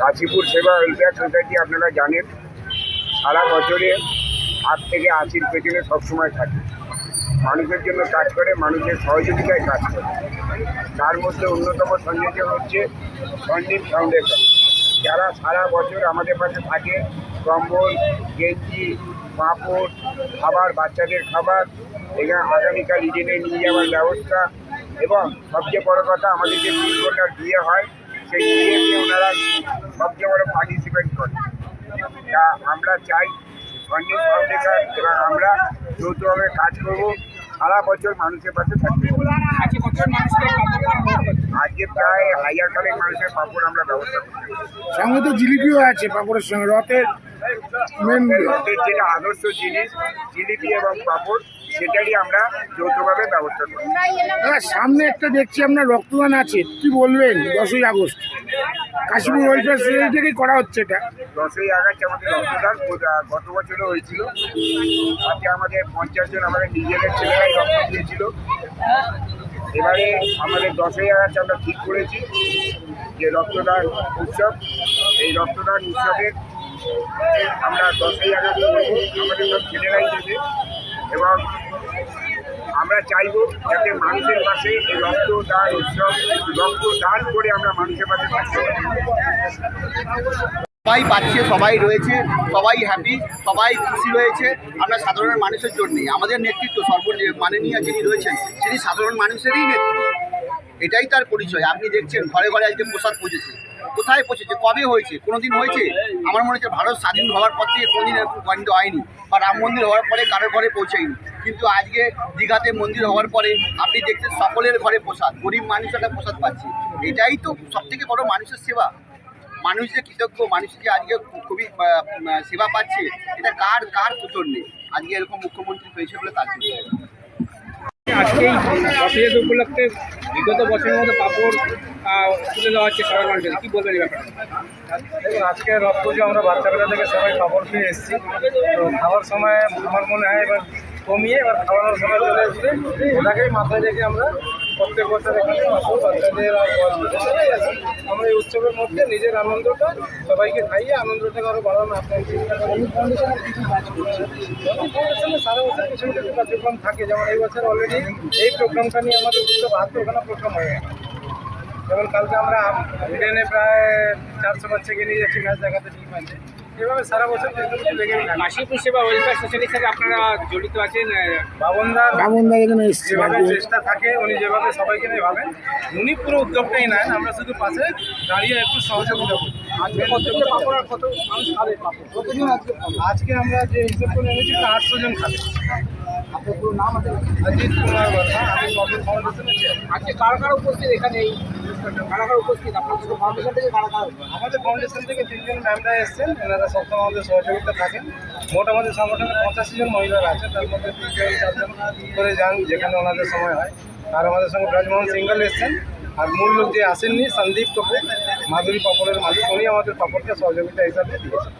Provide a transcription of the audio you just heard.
কাশীপুর সেবা welfare society আপনারা জানেন, সারা বছরে আট থেকে আশির পেছনে সবসময় থাকে। মানুষের জন্য কাজ করে, মানুষের সহযোগিতায় কাজ করে। তার মধ্যে অন্যতম সংযোজন হচ্ছে সন্দীপ ফাউন্ডেশন। যারা সারা বছর আমাদের পাশে থাকে, কম্বল, গেঞ্জি, পাঁপড়, খাবার, বাচ্চাদের খাবার এখানে আগামীকাল ইডেনে নিয়ে যাওয়ার ব্যবস্থা এবং সবচেয়ে বড় কথা, আমাদের যে বিয়ে হয় সেই ওনারা সবচেয়ে বড় পার্টিসিপেট করে তা আমরা চাই সন্দীপ ফাউন্ডেশন এবং আমরা যৌথভাবে কাজ করব সারা বছর মানুষের পাশে থাকতে আজকে আজকে প্রায় হাজার খানেক মানুষের পাপড় আমরা ব্যবস্থা করতে সঙ্গে তো জিলিপিও আছে পাপড়ের সঙ্গে রথের মেন রথের যেটা আদর্শ জিনিস জিলিপি এবং পাপড়। সেটারই আমরা যৌথভাবে ব্যবস্থা করি সামনে একটা দেখছি আপনার রক্তদান আছে কি বলবেন? দশই আগস্ট। কাশীপুর ওয়েলফেয়ার সোসাইটি থেকেই করা হচ্ছে এটা। দশই আগস্ট আমাদের রক্তদান গত- বছরও হয়েছিল। আজকে আমাদের পঞ্চাশ জন আমাদের নিজেদের ছেলেরাই রক্ত দিয়েছিল। এবারে আমাদের দশই আগস্ট আমরা ঠিক করেছি যে রক্তদান উৎসব। এই রক্তদান উৎসবের আমরা দশই আগস্ট আমাদের সব ছেলেরাই দেবে। এবং আমরা চাইব যাতে মানুষের পাশে এই রক্তদান উৎসব রক্ত দান করে আমরা মানুষের পাশে থাকতে সবাই পাচ্ছে, সবাই রয়েছে, সবাই হ্যাপি সবাই খুশি রয়েছে। আমরা সাধারণ মানুষের জন্যই। আমাদের নেতৃত্ব সর্ব মাননীয় যিনি রয়েছেন সেটি সাধারণ মানুষেরই নেতৃত্ব। এটাই তার পরিচয়। আপনি দেখছেন, ঘরে ঘরে আজকে প্রসাদ পৌঁছেছে। কোথায় পৌঁছেছে? কবে হয়েছে? কোনোদিন হয়েছে? আমার মনে হচ্ছে ভারত স্বাধীন হওয়ার পর থেকে কোনোদিন এরকম হয়নি বা রাম মন্দির হওয়ার পরে কারোর ঘরে পৌঁছায়নি কিন্তু আজকে দীঘাতে মন্দির হওয়ার পরে আপনি দেখছেন সকলের ঘরে প্রসাদ। গরিব মানুষ একটা প্রসাদ পাচ্ছে। এটাই তো সব থেকে বড় মানুষের সেবা। মানুষ যে কৃতজ্ঞ, মানুষ যে আজকে খুবই সেবা পাচ্ছে, এটা কার কার কুতর নেই? আজকে এরকম মুখ্যমন্ত্রী হয়েছে বলে তার জন্য। আজকে এই দশই উপলক্ষে বিগত বছরের মতো আহ, তুলে দেওয়া হচ্ছে সবাই মানুষের কী বলবেন ব্যাপারে? আজকে রথ পুজো আমরা বাচ্চাবেলা থেকে সবাই খবর পেয়ে এসেছি। তো খাওয়ার সময় আমার মনে হয় এবার কমিয়ে এবার খাওয়ানোর সময় চলে এসছে। ওটাকেই মাথায় রেখে আমরা প্রত্যেক বছর এখানে আসব বাচ্চাদের আর সবাই আসি আমরা এই উৎসবের মধ্যে নিজের আনন্দটা সবাইকে খাইয়ে আনন্দটাকে আরও বাড়ানো আপনার সারা বছর কিছু কিছু কার্যক্রম থাকে, যেমন এই বছর অলরেডি এই প্রোগ্রামটা নিয়ে আমাদের দুশো বাহাত্তরখানা প্রোগ্রাম হয়ে গেছে। যেমন কালকে আমরা ইডেনে প্রায় চারশো বাচ্চাকে নিয়ে যাচ্ছি, ম্যাচ দেখাতে ঠিক আছে। এভাবে সারা বছর কাশীপুর সেবা ওয়েলফেয়ার সোসাইটির সাথে আপনারা জড়িত আছেন এখানে যেভাবে চেষ্টা থাকে উনি যেভাবে সবাইকে নিয়ে ভাবেন উনি পুরো উদ্যোগটাই নেন আমরা শুধু পাশে দাঁড়িয়ে একটু সহযোগিতা করি। আজকে কতটা পাপড় আর কত মানুষ খাবে কতজন আজকে আজকে আমরা যে হিসেব করে এনেছি আটশো জন খাবে। অজিত কুমার বর্মা আমি সবের ফাউন্ডেশনের আজকে কারা কারা উপস্থিত এখানে এই কারা উপস্থিত আপনাদের ফাউন্ডেশন থেকে কারা কারা আমাদের ফাউন্ডেশন থেকে তিনজন ম্যামরা এসেছেন এনারা সবসময় আমাদের সহযোগিতা থাকেন। মোট আমাদের সংগঠনে পঁচাশি জন মহিলারা আছে তার মধ্যে তিনজন চারজন করে যান যেখানে ওনাদের সময় হয়। আর আমাদের সঙ্গে ব্রাজমোহন সিঙ্গল এসছেন আর মূল লোক যে আসেননি সন্দীপ কাপুর মাধুরী পাপড়ের মালিক উনি আমাদের পাপড়কে সহযোগিতা হিসাবে দিয়েছেন।